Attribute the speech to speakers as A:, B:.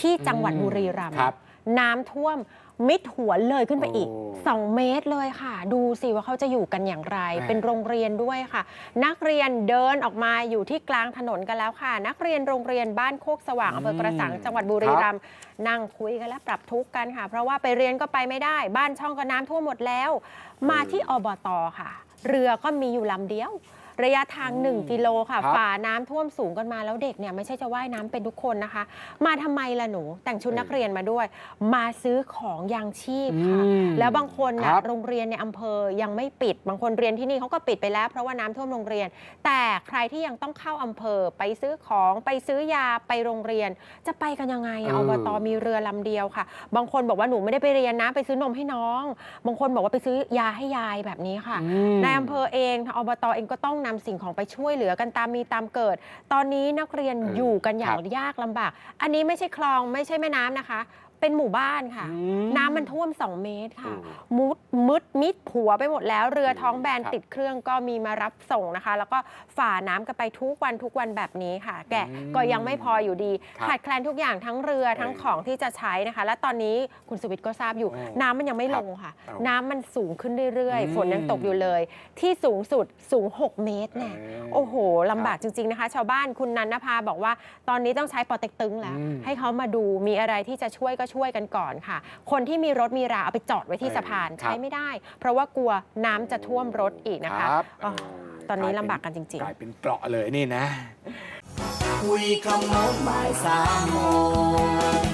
A: ที่จังหวัดบุรีรัมย์
B: ครับ
A: น้ำท่วมมิดหัวเลยขึ้นไปอีก
B: โอ้
A: 2 เมตรเลยค่ะ ดูสิว่าเขาจะอยู่กันอย่างไร
B: แหม่
A: เป็นโรงเรียนด้วยค่ะ นักเรียนเดินออกมาอยู่ที่กลางถนนกันแล้วค่ะ นักเรียนโรงเรียนบ้านโคกสว่างอำเภอกระสังจังหวัดบุรีรัมย์นั่งคุยกันและปรับทุกข์กันค่ะ เพราะว่าไปเรียนก็ไปไม่ได้ บ้านช่องก็น้ำท่วมหมดแล้ว มาที่อบตค่ะ เรือก็มีอยู่ลำเดียว ระยะทาง 1 กิโลค่ะ
B: ครับ
A: ฝ่าน้ำท่วมสูงกันมาแล้วเด็กเนี่ยไม่ใช่จะว่ายน้ำเป็นทุกคนนะคะ มาทำไมล่ะหนูแต่งชุดนักเรียนมาด้วย มาซื้อของยางชีพค่ะ
B: อืม
A: แล้วบางคน
B: ค
A: นะ
B: รับ
A: โรงเรียนในอำเภอยังไม่ปิด บางคนเรียนที่นี่เขาก็ปิดไปแล้ว เพราะว่าน้ำท่วมโรงเรียน แต่ใครที่ยังต้องเข้าอำเภอไปซื้อของไปซื้อยาไปโรงเรียน จะไปกันยังไงอะ
B: เอ
A: อ
B: อ
A: บตมีเรือลำเดียวค่ะ บางคนบอกว่าหนูไม่ได้ไปเรียนนะไปซื้อนมให้น้อง บางคนบอกว่าไปซื้อยาให้ยายแบบนี้ค่ะ
B: อืม
A: ในอำเภอเองทางอบตเองก็ต้องนำสิ่งของไปช่วยเหลือกันตามมีตามเกิด ตอนนี้นักเรียน
B: เออ
A: อยู่กันอย่าง
B: ครับ
A: ยากลำบาก อันนี้ไม่ใช่คลองไม่ใช่แม่น้ำนะคะ เป็นหมู่บ้านค่ะ
B: อืม
A: น้ำมันท่วม 2 เมตรค่ะ
B: โอ้
A: มุดมืดมิดผัวไปหมดแล้ว เรือท้องแบน
B: ครับ
A: ติดเครื่องก็มีมารับส่งนะคะ แล้วก็ฝ่าน้ำกันไปทุกวันทุกวันแบบนี้ค่ะ แกะ
B: อืม
A: ก็ยังไม่พออยู่ดี
B: ครับ
A: ขาดแคลนทุกอย่างทั้งเรือทั้ง
B: เออ
A: ของที่จะใช้นะคะ และตอนนี้คุณสุวิทย์ก็ทราบอยู่
B: โอ้
A: น้ำมันยังไม่
B: ค
A: ล
B: รับ
A: งค่ะ
B: เอา
A: น้ำมันสูงขึ้นเรื่อย
B: อืม
A: ๆ ฝนยังตกอยู่เลย ที่สูงสุดสูง 6 เมตรเนี่ย
B: เออ
A: โอ้โห ลำบากจริง ๆ นะคะ ชาวบ้านคุณนันนภาบอกว่า ตอนนี้ต้องใช้ปอเต็กตึงแล้ว
B: อืม
A: ให้เขามาดู มีอะไรที่จะช่วยก็ช่วยกันก่อนค่ะ คนที่มีรถมีราเอาไปจอดไว้ที่
B: เออ
A: สะพาน
B: ครับ
A: ใช้ไม่ได้ เพราะว่ากลัวน้ำจะท่วมรถอีกนะคะ
B: รับ
A: อ๋อ
B: เต
A: อนนี้
B: ลย
A: ลำ
B: เป็
A: บากกันจริง
B: กลายเป็นเปราะเลยนี่นะ
C: คุยขโมงบ่ายสามโมง